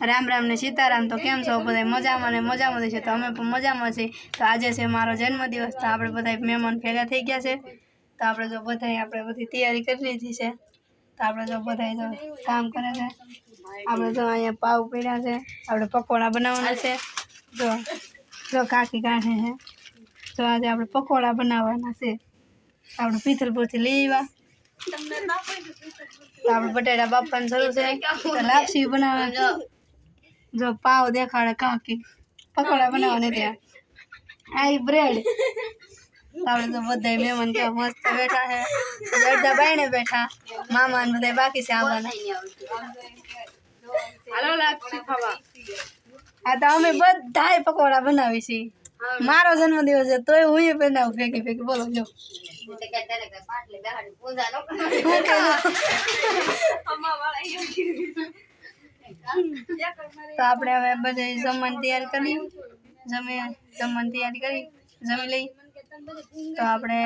રામ રામ ને સીતારામ તો કેમ છો? બધા મજામાં ને મજામાં છે. તો અમે પણ મજામાં છીએ. તો આજે છે મારો જન્મદિવસ. તો આપણે બધા મહેમાન ભેગા થઈ ગયા છે. તો આપણે જો બધા આપણે બધી તૈયારી કરી લીધી છે. તો આપણે જો બધા જો કામ કરે છે. આપણે જો અહીંયા પાવ પીડ્યા છે. આપણે પકોડા બનાવવાના છે. જો જો કાકી કાઢે છે. તો આજે આપણે પકોડા બનાવવાના છે. આપણે પિથલપુરથી લઈ આવ્યા. આપણે બટેટા બાપવાની જરૂર છે. લાપસી બનાવવાની. જો પાવ દેખાડે કાકી. પકોડા બનાવવાને ત્યાં. આઈ બ્રેડ આપણે તો બધા મહેમાન કેવા મસ્ત બેઠા છે. બધા બાયણે બેઠા. મામા ને બધા બાકી છે આવવાના. આ તો અમે બધાય પકોડા બનાવી છીએ. મારો જન્મદિવસ છે તોય હું એ બનાવું. ફેંકી ફેંકી બોલો જો. તો આપણે હવે બધે જમવાની તૈયારી કરી જમી જમવાની તૈયારી કરી જમી લઈ. તો આપણે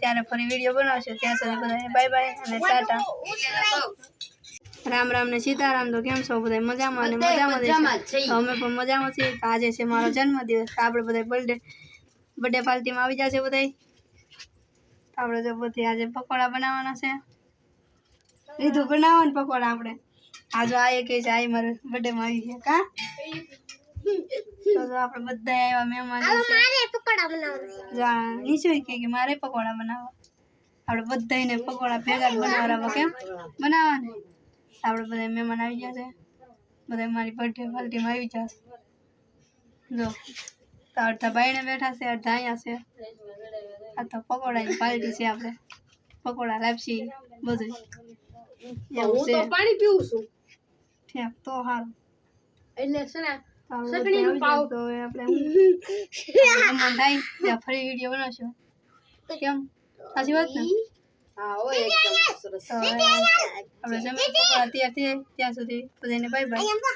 ત્યારે ફરી વીડિયો બનાવશું. ત્યાં સુધી બધા બાય બાય અને ટાટા. રામ રામ ને સીતારામ. તો કેમ છો? બધા મજામાં અને મજામાં અમે પણ મજામાં છીએ. તો આજે છે મારો જન્મદિવસ. તો આપણે બધા બર્થડે બર્થડે પાર્ટીમાં આવી જશે બધા આપણે તો બધી આજે પકોડા બનાવવાના છે. લીધું બનાવવાનું પકોડા આપણે. આ જો આ એક છે આ મારે બર્થડેમાં આવી છે કા? તો જો આપણે બધા આવ્યા મહેમાન છે. જો આ નીચે કે કે મારે પકોડા બનાવવા. આપણે બધાને પકોડા ભેગા જ બનાવવા કેમ? બનાવવાને. આપણે બધા મહેમાન આવી ગયા છે. બધા મારી બર્થડે પાર્ટીમાં આવી જશે જો તો અડધા ભાઈને બેઠા છે અડધા અહીંયા છે. આ તો પકોડાની પાર્ટી છે આપણે. પકોડા લાપસી બધું હું તો પાણી પીવું છું. ઠેક તો સારું એટલે છે ને આપણે સગડીનું પાવ. તો આપણે જમવાનું ત્યાં ફરી વીડિયો બનાવશું. કેમ? સાચી વાત ને? હા હોય એકદમ સરસ. આપણે જમીન પકોડા ત્યાં સુધી બધાને બાય બાય